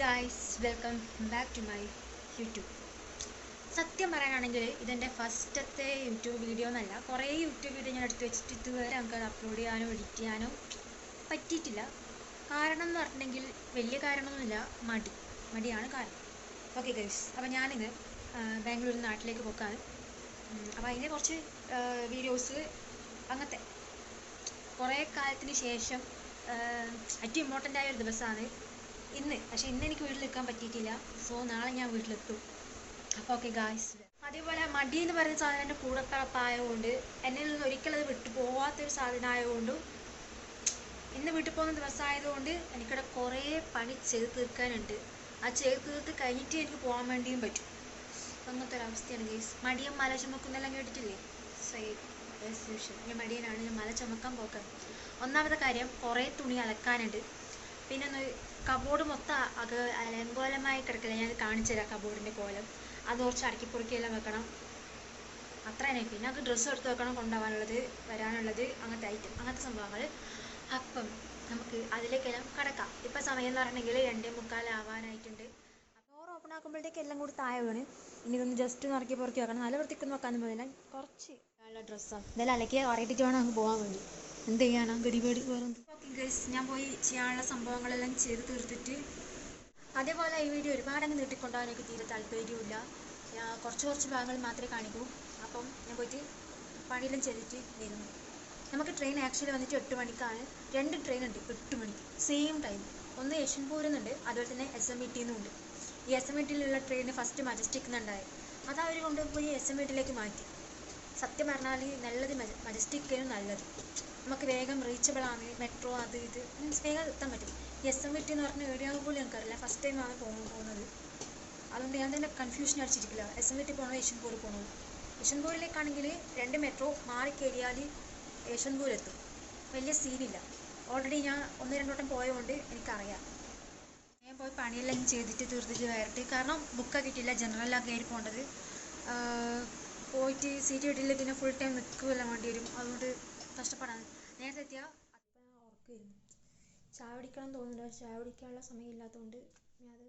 Guys welcome back to my YouTube സത്യം പറയാനാണെങ്കിൽ ഇതെന്റെ ഫസ്റ്റത്തെ യൂട്യൂബ് വീഡിയോ എന്നല്ല കുറേ യൂട്യൂബ് വീഡിയോ ഞാൻ എടുത്ത് വെച്ചിട്ട് ഇതുവരെ നമുക്ക് അപ്ലോഡ് ചെയ്യാനോ എഡിറ്റ് ചെയ്യാനോ പറ്റിയിട്ടില്ല. കാരണം എന്ന് പറഞ്ഞിട്ടുണ്ടെങ്കിൽ വലിയ കാരണമൊന്നുമില്ല മടി മടിയാണ് കാരണം. ഓക്കെ ഗൈസ് അപ്പോൾ ഞാനിന്ന് ബാംഗ്ലൂരിൽ നാട്ടിലേക്ക് പോക്കാണ്. അപ്പോൾ അതിന്റെ കുറച്ച് വീഡിയോസ് അങ്ങനത്തെ കുറേ കാലത്തിന് ശേഷം ഏറ്റവും ഇമ്പോർട്ടന്റ് ആയ ഒരു ദിവസമാണ് ഇന്ന് പക്ഷേ ഇന്ന് എനിക്ക് വീട്ടിൽ നിൽക്കാൻ പറ്റിയിട്ടില്ല. സോ നാളെ ഞാൻ വീട്ടിലെത്തും. അപ്പോൾ ഓക്കെ ഗായ്സ് അതേപോലെ മടി എന്ന് പറയുന്ന സാധനം എന്റെ കൂടപ്പിറപ്പായതുകൊണ്ട് എന്നിൽ നിന്ന് ഒരിക്കലും അത് വിട്ടു പോവാത്തൊരു സാധനം ആയതുകൊണ്ടും ഇന്ന് വീട്ടിൽ പോകുന്ന ദിവസമായതുകൊണ്ട് എനിക്കിവിടെ കുറേ പണി ചെയ്ത് തീർക്കാനുണ്ട്. ആ ചെയ്ത് തീർത്ത് കഴിഞ്ഞിട്ട് എനിക്ക് പോകാൻ വേണ്ടിയും പറ്റും. അങ്ങനത്തെ ഒരു അവസ്ഥയാണ് ഗൈസ് മടിയും മല ചുമക്കുന്നെല്ലാം കേട്ടിട്ടില്ലേ? സെയിം ഞാൻ മടിയനാണ് ഞാൻ മല ചുമക്കാൻ പോക്കാൻ ഒന്നാമത്തെ കാര്യം കുറേ തുണി അലക്കാനുണ്ട്. പിന്നെ ഒന്ന് കബോർഡ് മൊത്തം അത് അലങ്കോലമായി കിടക്കില്ല. ഞാൻ കാണിച്ചു തരാം കബോർഡിന്റെ കോലം. അത് കുറച്ച് പൊറുക്കിയെല്ലാം വെക്കണം. അത്ര തന്നെ പിന്നെ അത് ഡ്രസ്സ് എടുത്ത് വെക്കണം കൊണ്ടുപോകാനുള്ളത് വരാനുള്ളത് അങ്ങനത്തെ ഐറ്റം അങ്ങനത്തെ സംഭവങ്ങൾ. അപ്പം നമുക്ക് അതിലേക്കെല്ലാം കടക്കാം. ഇപ്പം സമയം എന്ന് പറഞ്ഞെങ്കിൽ രണ്ടേ മുക്കാലാവാനായിട്ടുണ്ട് ഡോർ ഓപ്പൺ ആക്കുമ്പോഴത്തേക്ക് എല്ലാം കൂടി താഴെ വീണ്. ഇനി ഇതൊന്ന് ജസ്റ്റ് ഒന്ന് ഇറക്കി പുറക്കി വെക്കണം. നല്ല വൃത്തിക്കൊന്നും വെക്കാനും പോയില്ല കുറച്ച് നല്ല ഡ്രസ്സാണ് എന്തായാലും അലക്കി അറിയിട്ടിട്ട് വേണം അങ്ങ് പോകാൻ വേണ്ടി. എന്ത് ചെയ്യാനാ? ഗടിപേടി വേറെ ഗൈസ് ഞാൻ പോയി ചെയ്യാനുള്ള സംഭവങ്ങളെല്ലാം ചെയ്ത് തീർത്തിട്ട് അതേപോലെ ഈ വീഡിയോ ഒരുപാടങ്ങ് നീട്ടിക്കൊണ്ടുപോകാൻ എനിക്ക് തീരെ താല്പര്യമില്ല ഞാൻ കുറച്ച് കുറച്ച് ഭാഗങ്ങൾ മാത്രമേ കാണിക്കൂ. അപ്പം ഞാൻ പോയിട്ട് പണിയെല്ലാം ചെയ്തിട്ട് വരുന്നു. നമുക്ക് ട്രെയിൻ ആക്ച്വലി വന്നിട്ട് എട്ട് മണിക്കാണ്. രണ്ട് ട്രെയിൻ ഉണ്ട് എട്ട് മണിക്ക് സെയിം ടൈം ഒന്ന് ഏഷ്യൻ നിന്നുണ്ട് അതുപോലെ തന്നെ എസ് എം ഇ ടിയിൽ നിന്നുണ്ട് ഈ എസ് എം ഇ ടിയിലുള്ള ട്രെയിൻ ഫസ്റ്റ് മജസ്റ്റിക് എന്നുണ്ടായത് അത് അവർ കൊണ്ടുപോയി എസ് എം ഇ ടിയിലേക്ക് മാറ്റി. സത്യം പറഞ്ഞാൽ നല്ലത് മജസ്റ്റിക്കാണ് നല്ലത്. നമുക്ക് വേഗം റീച്ചബിൾ ആണ് മെട്രോ അത് ഇത്. മീൻസ് വേഗം എത്താൻ പറ്റും. എസ് എം വിറ്റി എന്ന് പറഞ്ഞ എവിടെയാകും പോലും എനിക്കറിയില്ല. ഫസ്റ്റ് ടൈമാണ് പോകുന്നത് അതുകൊണ്ട് ഞാൻ തന്നെ കൺഫ്യൂഷൻ അടിച്ചിരിക്കില്ല എസ് എം വിറ്റി പോകണോ യശ്വന്ത്പൂർ പോകണോ യശ്വന്ത്പൂരിലേക്കാണെങ്കിൽ രണ്ട് മെട്രോ മാറി കയറിയാൽ യശ്വന്ത്പൂർ എത്തും വലിയ സീനില്ല ഓൾറെഡി ഞാൻ ഒന്ന് രണ്ട് വട്ടം പോയതുകൊണ്ട് എനിക്കറിയാം. ഞാൻ പോയി പണിയെല്ലാം ചെയ്തിട്ട് തീർത്തിട്ട് വരട്ടെ. കാരണം ബുക്ക് കിട്ടിയില്ല. ജനറലാണ് കയറി പോകേണ്ടത് പോയിട്ട് സീറ്റ് കിട്ടിയില്ല പിന്നെ ഫുൾ ടൈം നിൽക്കുകയല്ല വേണ്ടി വരും. അതുകൊണ്ട് കഷ്ടപ്പാടാണ്. നേരത്തെ എത്തിയാൽ അപ്പം ഉറക്കുമായിരുന്നു ചായ കുടിക്കണം തോന്നുന്നില്ല പക്ഷെ ചായ കുടിക്കാനുള്ള സമയമില്ലാത്തതുകൊണ്ട് ഞാൻ അത്